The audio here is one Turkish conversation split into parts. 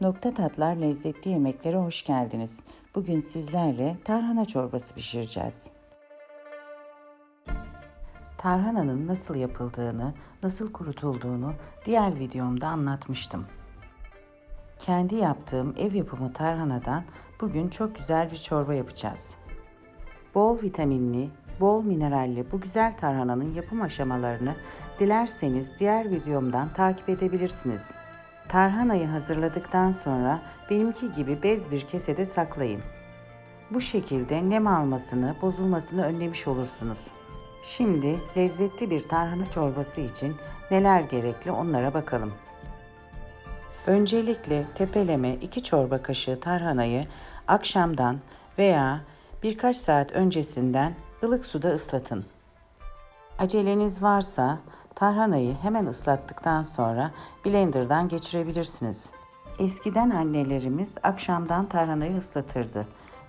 Nokta Tatlar Lezzetli Yemeklere hoş geldiniz. Bugün sizlerle tarhana çorbası pişireceğiz. Tarhananın nasıl yapıldığını, nasıl kurutulduğunu diğer videomda anlatmıştım. Kendi yaptığım ev yapımı tarhanadan bugün çok güzel bir çorba yapacağız. Bol vitaminli, bol mineralli bu güzel tarhananın yapım aşamalarını dilerseniz diğer videomdan takip edebilirsiniz. Tarhanayı hazırladıktan sonra benimki gibi bez bir kesede saklayın. Bu şekilde nem almasını, bozulmasını önlemiş olursunuz. Şimdi lezzetli bir tarhana çorbası için neler gerekli onlara bakalım. Öncelikle tepeleme 2 çorba kaşığı tarhanayı akşamdan veya birkaç saat öncesinden ılık suda ıslatın. Aceleniz varsa tarhanayı hemen ıslattıktan sonra blenderdan geçirebilirsiniz. Eskiden annelerimiz akşamdan tarhanayı ıslatırdı.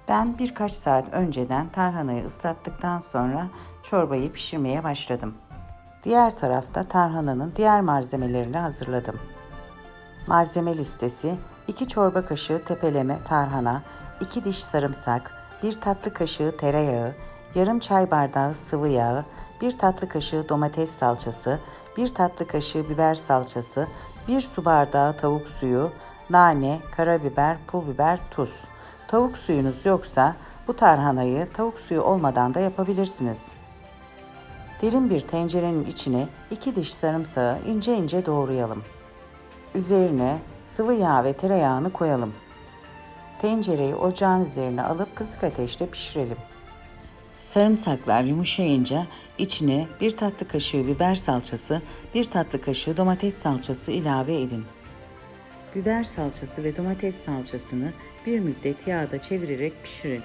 Ben birkaç saat önceden tarhanayı ıslattıktan sonra çorbayı pişirmeye başladım. Diğer tarafta tarhananın diğer malzemelerini hazırladım. Malzeme listesi 2 çorba kaşığı tepeleme tarhana, 2 diş sarımsak, 1 tatlı kaşığı tereyağı, yarım çay bardağı sıvı yağ, 1 tatlı kaşığı domates salçası, 1 tatlı kaşığı biber salçası, 1 su bardağı tavuk suyu, nane, karabiber, pul biber, tuz. Tavuk suyunuz yoksa bu tarhanayı tavuk suyu olmadan da yapabilirsiniz. Derin bir tencerenin içine 2 diş sarımsağı ince ince doğrayalım. Üzerine sıvı yağ ve tereyağını koyalım. Tencereyi ocağın üzerine alıp kısık ateşte pişirelim. Sarımsaklar yumuşayınca içine bir tatlı kaşığı biber salçası, bir tatlı kaşığı domates salçası ilave edin. Biber salçası ve domates salçasını bir müddet yağda çevirerek pişirin.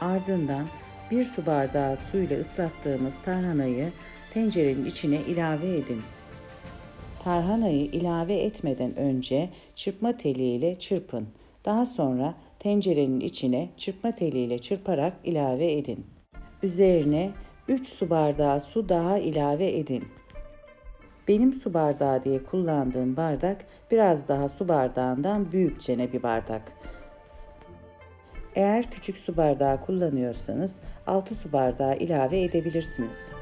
Ardından bir su bardağı suyla ıslattığımız tarhanayı tencerenin içine ilave edin. Tarhanayı ilave etmeden önce çırpma teliyle çırpın. Daha sonra tencerenin içine çırpma teliyle çırparak ilave edin. Üzerine 3 su bardağı su daha ilave edin. Benim su bardağı diye kullandığım bardak biraz daha su bardağından büyükçene bir bardak. Eğer küçük su bardağı kullanıyorsanız 6 su bardağı ilave edebilirsiniz.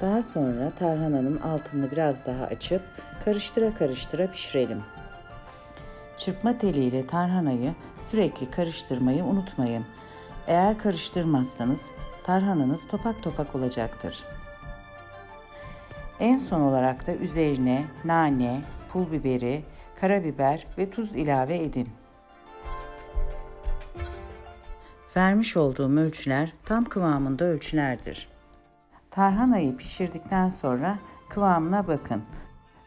Daha sonra tarhananın altını biraz daha açıp karıştıra karıştıra pişirelim. Çırpma teliyle tarhanayı sürekli karıştırmayı unutmayın. Eğer karıştırmazsanız tarhananız topak topak olacaktır. En son olarak da üzerine nane, pul biberi, karabiber ve tuz ilave edin. Vermiş olduğum ölçüler tam kıvamında ölçülerdir. Tarhanayı pişirdikten sonra kıvamına bakın.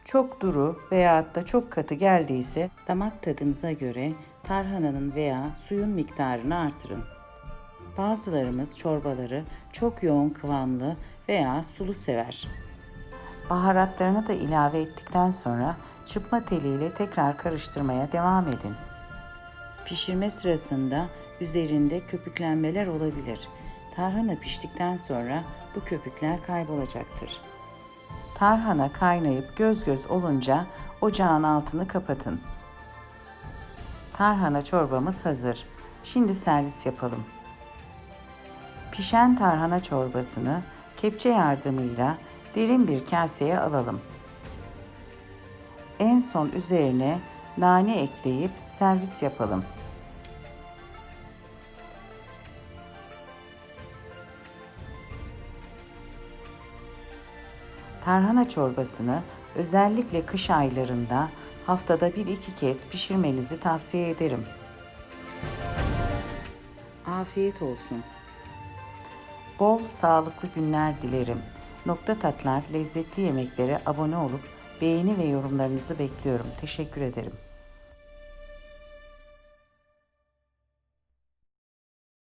Çok duru veya da çok katı geldiyse damak tadınıza göre tarhananın veya suyun miktarını artırın. Bazılarımız çorbaları çok yoğun kıvamlı veya sulu sever. Baharatlarını da ilave ettikten sonra çırpma teliyle tekrar karıştırmaya devam edin. Pişirme sırasında üzerinde köpüklenmeler olabilir. Tarhana piştikten sonra bu köpükler kaybolacaktır. Tarhana kaynayıp göz göz olunca ocağın altını kapatın. Tarhana çorbamız hazır. Şimdi servis yapalım. Pişen tarhana çorbasını kepçe yardımıyla derin bir kaseye alalım. En son üzerine nane ekleyip servis yapalım. Tarhana çorbasını özellikle kış aylarında haftada bir iki kez pişirmenizi tavsiye ederim. Afiyet olsun. Bol sağlıklı günler dilerim. Nokta Tatlar lezzetli yemeklere abone olup beğeni ve yorumlarınızı bekliyorum. Teşekkür ederim.